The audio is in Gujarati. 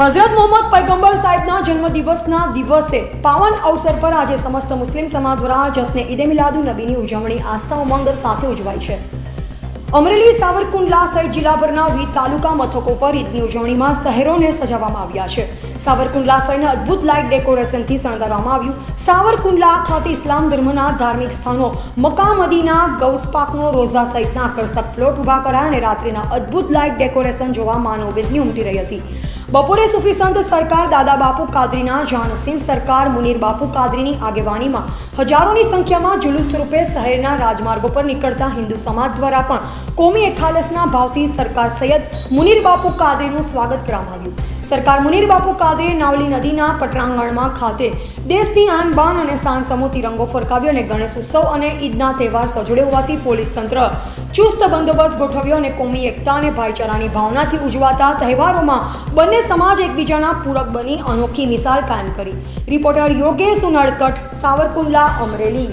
હઝરત મોહમ્મદ પૈગંબર સાહેબના જન્મદિવસના દિવસે પાવન અવસર પર આજે સમસ્ત મુસ્લિમ સમાજ દ્વારા જશ્ને ઈદે મિલાદુ નબીની ઉજવણી આસ્થા ઉમંગ સાથે ઉજવાય છે. અમરેલી, સાવરકુંડલા સહિત જિલ્લાભરના વિવિધ તાલુકા મથકો પર ઈદની ઉજવણીમાં શહેરોને સજાવવામાં આવ્યા છે. સાવરકુંડલા સહિતને અદ્ભુત લાઇટ ડેકોરેશનથી શણગારવામાં આવ્યું. સાવરકુંડલા ખાતે ઇસ્લામ ધર્મના ધાર્મિક સ્થાનો, મક્કા, મદીના ગૌસ રોઝા સહિતના આકર્ષક ફ્લોટ ઊભા કરાયા અને રાત્રિના અદ્ભુત લાઇટ ડેકોરેશન જોવા માનવભેદની ઉમટી રહી હતી. બપોરે સુફી સંત સરકાર દાદા બાપુ કાદરીના જાનસિંહ, સરકાર મુનીર બાપુ કાદરીની આગેવાનીમાં હજારોની સંખ્યામાં જુલુસ સ્વરૂપે શહેરના રાજમાર્ગો પર નીકળતા હિન્દુ સમાજ દ્વારા પણ કોમી એખાલસના ભાવથી સરકાર સૈયદ મુનીર બાપુ કાદરીનું સ્વાગત કરવામાં આવ્યું. સરકાર મુનીર બાપુ કાદરીએ નાવલી નદીના પટરાંગણમાં ખાતે દેશની આન બાન અને સાન સમૂહ તિરંગો ફરકાવ્યો અને ગણેશ ઉત્સવ અને ઈદના તહેવાર સજોડે હોવાથી પોલીસ તંત્ર ચુસ્ત બંદોબસ્ત ગોઠવ્યો અને કોમી એકતા અને ભાઈચારાની ભાવનાથી ઉજવાતા તહેવારોમાં બંને સમાજ એકબીજાના પૂરક બની અનોખી મિસાલ કાયમ કરી. રિપોર્ટર યોગેશ ઉનાળકટ, સાવરકુંડલા, અમરેલી.